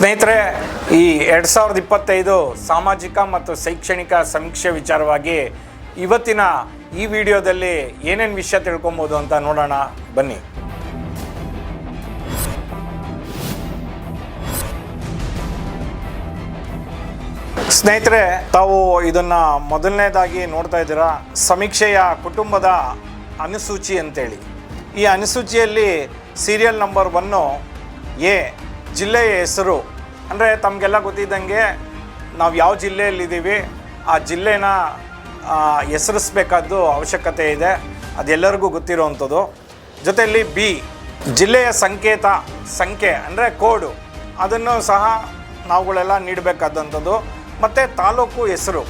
ಸ್ನೇಹಿತರೆ, ಈ ಎರಡು ಸಾವಿರದ ಇಪ್ಪತ್ತೈದು ಸಾಮಾಜಿಕ ಮತ್ತು ಶೈಕ್ಷಣಿಕ ಸಮೀಕ್ಷೆ ವಿಚಾರವಾಗಿ ಇವತ್ತಿನ ಈ ವಿಡಿಯೋದಲ್ಲಿ ಏನೇನು ವಿಷಯ ತಿಳ್ಕೊಬೋದು ಅಂತ ನೋಡೋಣ, ಬನ್ನಿ. ಸ್ನೇಹಿತರೆ, ತಾವು ಇದನ್ನ ಮೊದಲನೇದಾಗಿ ನೋಡ್ತಾ ಇದ್ದೀರಾ, ಸಮೀಕ್ಷೆಯ ಕುಟುಂಬದ ಅನುಸೂಚಿ ಅಂತೇಳಿ. ಈ ಅನುಸೂಚಿಯಲ್ಲಿ ಸೀರಿಯಲ್ ನಂಬರ್ ಒನ್ನು ಎ, ಜಿಲ್ಲೆಯ ಹೆಸರು ಅಂದರೆ ತಮಗೆಲ್ಲ ಗೊತ್ತಿದ್ದಂಗೆ ನಾವು ಯಾವ ಜಿಲ್ಲೆಯಲ್ಲಿದ್ದೀವಿ ಆ ಜಿಲ್ಲೆನ ಹೆಸರಿಸ್ಬೇಕಾದ್ದು ಅವಶ್ಯಕತೆ ಇದೆ. ಅದೆಲ್ಲರಿಗೂ ಗೊತ್ತಿರೋವಂಥದ್ದು ಜೊತೆಯಲ್ಲಿ ಬಿ ಜಿಲ್ಲೆಯ ಸಂಕೇತ, ಸಂಖ್ಯೆ ಅಂದರೆ ಕೋಡು, ಅದನ್ನು ಸಹ ನಾವುಗಳೆಲ್ಲ ನೀಡಬೇಕಾದಂಥದ್ದು. ಮತ್ತು ತಾಲೂಕು ಹೆಸರು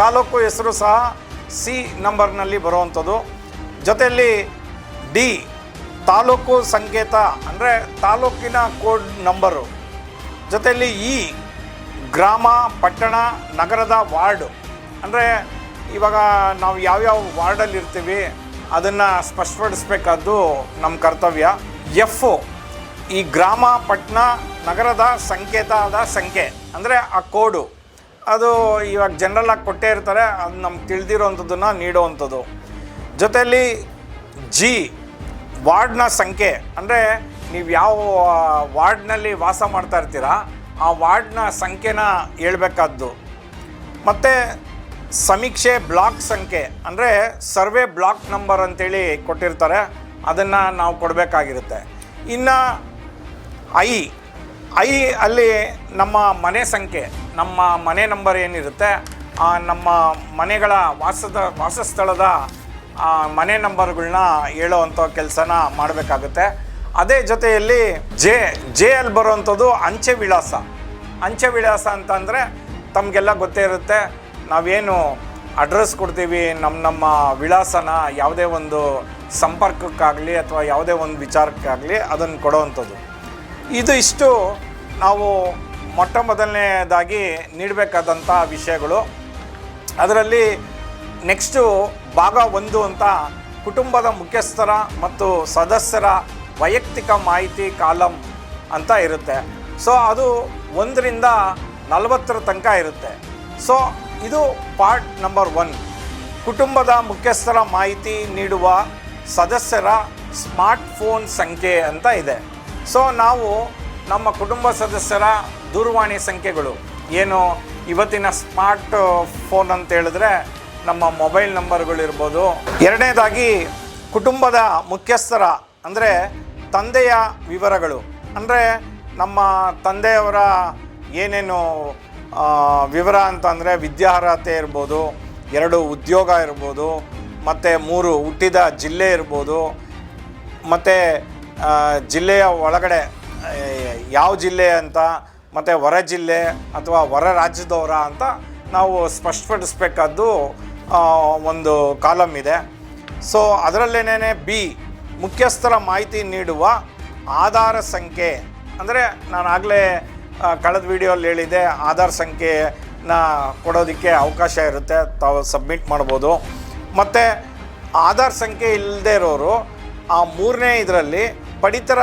ತಾಲೂಕು ಹೆಸರು ಸಹ ಸಿ ನಂಬರ್ನಲ್ಲಿ ಬರುವಂಥದ್ದು. ಜೊತೆಯಲ್ಲಿ ಡಿ ತಾಲೂಕು ಸಂಕೇತ ಅಂದರೆ ತಾಲೂಕಿನ ಕೋಡ್ ನಂಬರು. ಜೊತೆಯಲ್ಲಿ ಈ ಗ್ರಾಮ, ಪಟ್ಟಣ, ನಗರದ ವಾರ್ಡು, ಅಂದರೆ ಇವಾಗ ನಾವು ಯಾವ್ಯಾವ ವಾರ್ಡಲ್ಲಿ ಇರ್ತೀವಿ, ಅದನ್ನು ಸ್ಪಷ್ಟಪಡಿಸ್ಬೇಕಾದ್ದು ನಮ್ಮ ಕರ್ತವ್ಯ. ಎಫ್ ಈ ಗ್ರಾಮ, ಪಟ್ಟಣ, ನಗರದ ಸಂಕೇತದ ಸಂಖ್ಯೆ, ಅಂದರೆ ಆ ಕೋಡು. ಅದು ಇವಾಗ ಜನರಲಾಗಿ ಕೊಟ್ಟೇ ಇರ್ತಾರೆ, ಅದು ನಮ್ಗೆ ತಿಳಿದಿರೋವಂಥದ್ದನ್ನು ನೀಡುವಂಥದ್ದು ಜೊತೆಯಲ್ಲಿ ಜಿ ವಾರ್ಡ್ನ ಸಂಖ್ಯೆ, ಅಂದರೆ ನೀವು ಯಾವ ವಾರ್ಡ್ನಲ್ಲಿ ವಾಸ ಮಾಡ್ತಾ ಇರ್ತೀರಾ, ಆ ವಾರ್ಡ್ನ ಸಂಖ್ಯೆನ ಹೇಳ್ಬೇಕಾದ್ದು. ಮತ್ತು ಸಮೀಕ್ಷೆ ಬ್ಲಾಕ್ ಸಂಖ್ಯೆ, ಅಂದರೆ ಸರ್ವೆ ಬ್ಲಾಕ್ ನಂಬರ್ ಅಂತೇಳಿ ಕೊಟ್ಟಿರ್ತಾರೆ, ಅದನ್ನು ನಾವು ಕೊಡಬೇಕಾಗಿರುತ್ತೆ. ಇನ್ನು ಐ ಐ ಅಲ್ಲಿ ನಮ್ಮ ಮನೆ ಸಂಖ್ಯೆ, ನಮ್ಮ ಮನೆ ನಂಬರ್ ಏನಿರುತ್ತೆ, ಆ ನಮ್ಮ ಮನೆಗಳ ವಾಸದ, ವಾಸಸ್ಥಳದ ಮನೆ ನಂಬರ್ಗಳನ್ನ ಹೇಳೋ ಅಂಥ ಕೆಲಸನ ಮಾಡಬೇಕಾಗುತ್ತೆ. ಅದೇ ಜೊತೆಯಲ್ಲಿ ಜೆ ಜೆ ಅಲ್ಲಿ ಬರುವಂಥದ್ದು ಅಂಚೆ ವಿಳಾಸ. ಅಂಚೆ ವಿಳಾಸ ಅಂತಂದರೆ ತಮಗೆಲ್ಲ ಗೊತ್ತೇ ಇರುತ್ತೆ. ನಾವೇನು ಅಡ್ರೆಸ್ ಕೊಡ್ತೀವಿ ನಮ್ಮ ನಮ್ಮ ವಿಳಾಸನ ಯಾವುದೇ ಒಂದು ಸಂಪರ್ಕಕ್ಕಾಗಲಿ ಅಥವಾ ಯಾವುದೇ ಒಂದು ವಿಚಾರಕ್ಕಾಗಲಿ ಅದನ್ನು ಕೊಡೋವಂಥದ್ದು. ಇದು ಇಷ್ಟು ನಾವು ಮೊಟ್ಟ ಮೊದಲನೇದಾಗಿ ನೀಡಬೇಕಾದಂಥ ವಿಷಯಗಳು. ಅದರಲ್ಲಿ ನೆಕ್ಸ್ಟು ಭಾಗ ಒಂದು ಅಂತ ಕುಟುಂಬದ ಮುಖ್ಯಸ್ಥರ ಮತ್ತು ಸದಸ್ಯರ ವೈಯಕ್ತಿಕ ಮಾಹಿತಿ ಕಾಲಮ್ ಅಂತ ಇರುತ್ತೆ. ಸೊ ಅದು ಒಂದರಿಂದ ನಲವತ್ತರ ತನಕ ಇರುತ್ತೆ. ಸೊ ಇದು ಪಾರ್ಟ್ ನಂಬರ್ ಒನ್ ಕುಟುಂಬದ ಮುಖ್ಯಸ್ಥರ ಮಾಹಿತಿ ನೀಡುವ ಸದಸ್ಯರ ಸ್ಮಾರ್ಟ್ ಫೋನ್ ಸಂಖ್ಯೆ ಅಂತ ಇದೆ. ಸೊ ನಾವು ನಮ್ಮ ಕುಟುಂಬ ಸದಸ್ಯರ ದೂರವಾಣಿ ಸಂಖ್ಯೆಗಳು. ಏನು? ಇವತ್ತಿನ ಸ್ಮಾರ್ಟ್ ಫೋನ್ ಅಂತ ಹೇಳಿದ್ರೆ ನಮ್ಮ ಮೊಬೈಲ್ ನಂಬರ್ಗಳಿರ್ಬೋದು ಎರಡನೇದಾಗಿ ಕುಟುಂಬದ ಮುಖ್ಯಸ್ಥರ, ಅಂದರೆ ತಂದೆಯ ವಿವರಗಳು. ಅಂದರೆ ನಮ್ಮ ತಂದೆಯವರ ಏನೇನು ವಿವರ ಅಂತಂದರೆ ವಿದ್ಯಾರ್ಹತೆ ಇರ್ಬೋದು, ಎರಡು ಉದ್ಯೋಗ ಇರ್ಬೋದು, ಮತ್ತು ಮೂರು ಹುಟ್ಟಿದ ಜಿಲ್ಲೆ ಇರ್ಬೋದು, ಮತ್ತು ಜಿಲ್ಲೆಯ ಒಳಗಡೆ ಯಾವ ಜಿಲ್ಲೆ ಅಂತ, ಮತ್ತು ಹೊರ ಜಿಲ್ಲೆ ಅಥವಾ ಹೊರ ರಾಜ್ಯದವರ ಅಂತ ನಾವು ಸ್ಪಷ್ಟಪಡಿಸ್ಬೇಕಾದ್ದು ಒಂದು ಕಾಲಮ್ ಇದೆ. ಸೊ ಅದರಲ್ಲೇನೇ ಬಿ ಮುಖ್ಯಸ್ಥರ ಮಾಹಿತಿ ನೀಡುವ ಆಧಾರ ಸಂಖ್ಯೆ. ಅಂದರೆ ನಾನು ಆಗಲೇ ಕಳೆದ ವಿಡಿಯೋಲ್ಲಿ ಹೇಳಿದೆ ಆಧಾರ್ ಸಂಖ್ಯೆನ ಕೊಡೋದಕ್ಕೆ ಅವಕಾಶ ಇರುತ್ತೆ, ತಾವು ಸಬ್ಮಿಟ್ ಮಾಡ್ಬೋದು. ಮತ್ತು ಆಧಾರ್ ಸಂಖ್ಯೆ ಇಲ್ಲದೇ ಇರೋರು, ಆ ಮೂರನೇ ಇದರಲ್ಲಿ ಪಡಿತರ,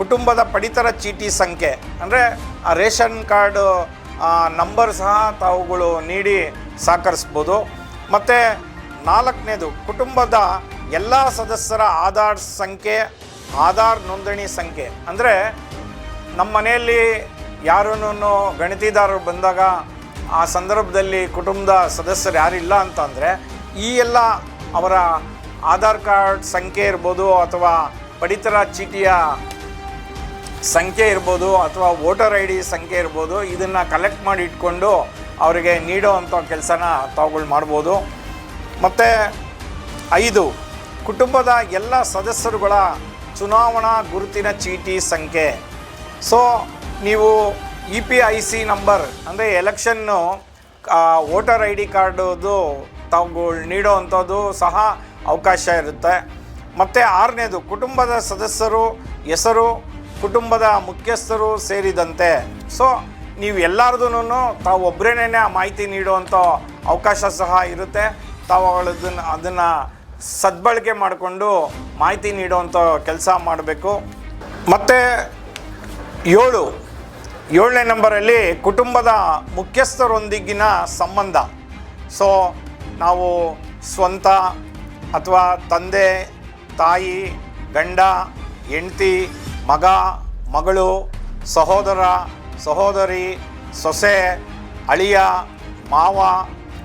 ಕುಟುಂಬದ ಪಡಿತರ ಚೀಟಿ ಸಂಖ್ಯೆ, ಅಂದರೆ ಆ ರೇಷನ್ ಕಾರ್ಡು ನಂಬರ್ ಸಹ ತಾವುಗಳು ನೀಡಿ ಸಹಕರಿಸ್ಬೋದು ಮತ್ತು ನಾಲ್ಕನೇದು ಕುಟುಂಬದ ಎಲ್ಲ ಸದಸ್ಯರ ಆಧಾರ್ ಸಂಖ್ಯೆ, ಆಧಾರ್ ನೋಂದಣಿ ಸಂಖ್ಯೆ. ಅಂದರೆ ನಮ್ಮ ಮನೆಯಲ್ಲಿ ಯಾರೂ ಗಣಿತಿದಾರರು ಬಂದಾಗ ಆ ಸಂದರ್ಭದಲ್ಲಿ ಕುಟುಂಬದ ಸದಸ್ಯರು ಯಾರಿಲ್ಲ ಅಂತಂದರೆ ಈ ಎಲ್ಲ ಅವರ ಆಧಾರ್ ಕಾರ್ಡ್ ಸಂಖ್ಯೆ ಇರ್ಬೋದು ಅಥವಾ ಪಡಿತರ ಚೀಟಿಯ ಸಂಖ್ಯೆ ಇರ್ಬೋದು ಅಥವಾ ವೋಟರ್ ಐ ಡಿ ಸಂಖ್ಯೆ ಇರ್ಬೋದು, ಇದನ್ನು ಕಲೆಕ್ಟ್ ಮಾಡಿ ಇಟ್ಕೊಂಡು ಅವರಿಗೆ ನೀಡೋ ಅಂಥ ಕೆಲಸನ ತಾವುಗಳು ಮಾಡ್ಬೋದು. ಮತ್ತು ಐದು ಕುಟುಂಬದ ಎಲ್ಲ ಸದಸ್ಯರುಗಳ ಚುನಾವಣಾ ಗುರುತಿನ ಚೀಟಿ ಸಂಖ್ಯೆ. ಸೊ ನೀವು E P I C number ಅಂದರೆ ಎಲೆಕ್ಷನ್ನು ವೋಟರ್ ಐ ಡಿ ಕಾರ್ಡದು ತಾವು ನೀಡೋ ಅಂಥದ್ದು ಸಹ ಅವಕಾಶ ಇರುತ್ತೆ. ಮತ್ತು ಆರನೇದು, ಕುಟುಂಬದ ಸದಸ್ಯರು, ಹೆಸರು, ಕುಟುಂಬದ ಮುಖ್ಯಸ್ಥರು ಸೇರಿದಂತೆ. ಸೊ ನೀವು ಎಲ್ಲರದೂ ತಾವು ಒಬ್ಬರೇನೇ ಮಾಹಿತಿ ನೀಡುವಂಥ ಅವಕಾಶ ಸಹ ಇರುತ್ತೆ. ತಾವು ಅದನ್ನು ಅದನ್ನು ಸದ್ಬಳಕೆ ಮಾಡಿಕೊಂಡು ಮಾಹಿತಿ ನೀಡುವಂಥ ಕೆಲಸ ಮಾಡಬೇಕು. ಮತ್ತು ಏಳು, ಏಳನೇ ನಂಬರಲ್ಲಿ ಕುಟುಂಬದ ಮುಖ್ಯಸ್ಥರೊಂದಿಗಿನ ಸಂಬಂಧ. ಸೊ, ನಾವು ಸ್ವಂತ ಅಥವಾ ತಂದೆ, ತಾಯಿ, ಗಂಡ, ಹೆಂಡತಿ, ಮಗ, ಮಗಳು, ಸಹೋದರ, ಸಹೋದರಿ, ಸೊಸೆ, ಅಳಿಯ, ಮಾವ,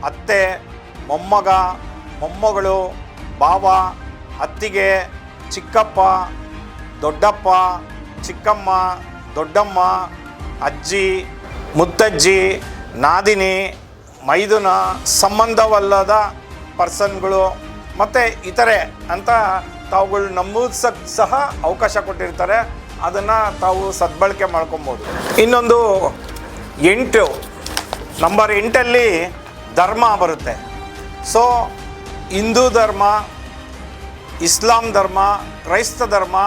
ಅತ್ತೆ, ಮೊಮ್ಮಗ, ಮೊಮ್ಮಗಳು ಬಾವ ಅತ್ತಿಗೆ, ಚಿಕ್ಕಪ್ಪ, ದೊಡ್ಡಪ್ಪ, ಚಿಕ್ಕಮ್ಮ, ದೊಡ್ಡಮ್ಮ, ಅಜ್ಜಿ, ಮುತ್ತಜ್ಜಿ, ನಾದಿನಿ, ಮೈದುನ ಸಂಬಂಧವಲ್ಲದ ಪರ್ಸನ್ಗಳು ಮತ್ತು ಇತರೆ ಅಂತ ತಾವುಗಳು ನಮೂದಿಸಕ್ಕೆ ಸಹ ಅವಕಾಶ ಕೊಟ್ಟಿರ್ತಾರೆ. ಅದನ್ನು ತಾವು ಸದ್ಬಳಕೆ ಮಾಡ್ಕೊಬೋದು. ಇನ್ನೊಂದು ಎಂಟು. ನಂಬರ್ ಎಂಟಲ್ಲಿ ಧರ್ಮ ಬರುತ್ತೆ. ಸೊ ಹಿಂದೂ ಧರ್ಮ, ಇಸ್ಲಾಂ ಧರ್ಮ, ಕ್ರೈಸ್ತ ಧರ್ಮ,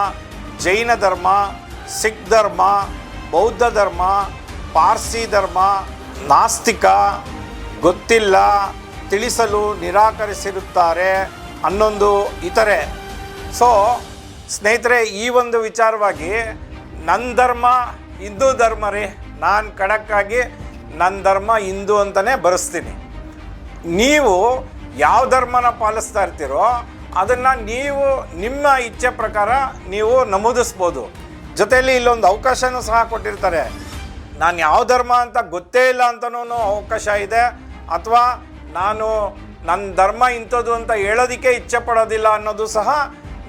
ಜೈನ ಧರ್ಮ, ಸಿಖ್ ಧರ್ಮ, ಬೌದ್ಧ ಧರ್ಮ, ಪಾರ್ಸಿ ಧರ್ಮ, ನಾಸ್ತಿಕ, ಗೊತ್ತಿಲ್ಲ, ತಿಳಿಸಲು ನಿರಾಕರಿಸಿರುತ್ತಾರೆ ಅನ್ನೊಂದು ಇತರೆ. ಸೊ ಸ್ನೇಹಿತರೆ, ಈ ಒಂದು ವಿಚಾರವಾಗಿ ನನ್ನ ಧರ್ಮ ಹಿಂದೂ ಧರ್ಮ ರೀ, ನಾನು ಖಡಕ್ಕಾಗಿ ನನ್ನ ಧರ್ಮ ಹಿಂದೂ ಅಂತಲೇ ಬರೆಸ್ತೀನಿ. ನೀವು ಯಾವ ಧರ್ಮನ ಪಾಲಿಸ್ತಾ ಇರ್ತೀರೋ ಅದನ್ನು ನೀವು ನಿಮ್ಮ ಇಚ್ಛೆ ಪ್ರಕಾರ ನೀವು ನಮೂದಿಸ್ಬೋದು. ಜೊತೆಯಲ್ಲಿ ಇಲ್ಲೊಂದು ಅವಕಾಶನೂ ಸಹ ಕೊಟ್ಟಿರ್ತಾರೆ. ನಾನು ಯಾವ ಧರ್ಮ ಅಂತ ಗೊತ್ತೇ ಇಲ್ಲ ಅಂತಲೂ ಅವಕಾಶ ಇದೆ. ಅಥವಾ ನಾನು ನನ್ನ ಧರ್ಮ ಇಂಥದ್ದು ಅಂತ ಹೇಳೋದಕ್ಕೆ ಇಚ್ಛೆ ಪಡೋದಿಲ್ಲ ಅನ್ನೋದು ಸಹ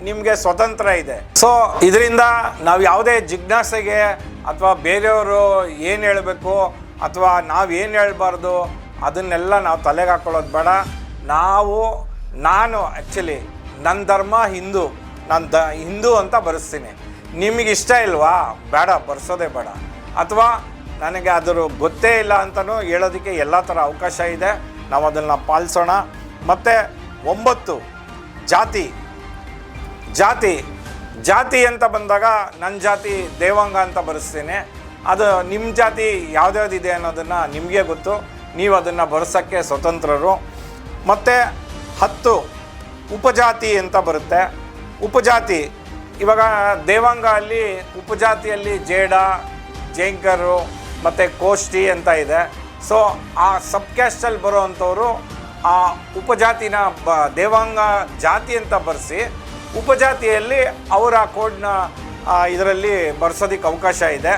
ನಿಮಗೆ ಸ್ವತಂತ್ರ ಇದೆ. ಸೊ ಇದರಿಂದ ನಾವು ಯಾವುದೇ ಜಿಜ್ಞಾಸೆಗೆ ಅಥವಾ ಬೇರೆಯವರು ಏನು ಹೇಳಬೇಕು ಅಥವಾ ನಾವು ಏನು ಹೇಳಬಾರ್ದು ಅದನ್ನೆಲ್ಲ ನಾವು ತಲೆಗೆ ಹಾಕ್ಕೊಳ್ಳೋದು ಬೇಡ. ನಾವು, ನಾನು ಆ್ಯಕ್ಚುಲಿ ನನ್ನ ಧರ್ಮ ಹಿಂದೂ, ನಾನು ದ, ಹಿಂದೂ ಅಂತ ಬರೆಸ್ತೀನಿ. ನಿಮಗೆ ಇಷ್ಟ ಇಲ್ವಾ? ಬೇಡ, ಬರ್ಸೋದೇ ಬೇಡ. ಅಥವಾ ನನಗೆ ಅದರ ಗೊತ್ತೇ ಇಲ್ಲ ಅಂತಲೂ ಹೇಳೋದಕ್ಕೆ ಎಲ್ಲ ಥರ ಅವಕಾಶ ಇದೆ. ನಾವು ಅದನ್ನು ಪಾಲಿಸೋಣ. ಮತ್ತು ಒಂಬತ್ತು, ಜಾತಿ. ಜಾತಿ ಜಾತಿ ಅಂತ ಬಂದಾಗ ನನ್ನ ಜಾತಿ ದೇವಾಂಗ ಅಂತ ಬರೆಸ್ತೀನಿ. ಅದು ನಿಮ್ಮ ಜಾತಿ ಯಾವ್ದ್ಯಾವ್ದಿದೆ ಅನ್ನೋದನ್ನು ನಿಮಗೆ ಗೊತ್ತು. ನೀವು ಅದನ್ನು ಬರೆಸೋಕ್ಕೆ ಸ್ವತಂತ್ರರು. ಮತ್ತು ಹತ್ತು ಉಪಜಾತಿ ಅಂತ ಬರುತ್ತೆ. ಉಪಜಾತಿ, ಇವಾಗ ದೇವಾಂಗ ಅಲ್ಲಿ ಉಪಜಾತಿಯಲ್ಲಿ ಜೇಡ, ಜೇಂಕರು ಮತ್ತು ಕೋಷ್ಟಿ ಅಂತ ಇದೆ. ಸೊ ಆ ಸಬ್ ಕ್ಯಾಸ್ಟಲ್ಲಿ ಬರೋವಂಥವರು ಆ ಉಪಜಾತಿನ ಬ, ದೇವಾಂಗ ಜಾತಿ ಅಂತ ಬರೆಸಿ ಉಪಜಾತಿಯಲ್ಲಿ ಅವರ ಕೋಡ್ನ ಇದರಲ್ಲಿ ಬರ್ಸೋದಕ್ಕೆ ಅವಕಾಶ ಇದೆ.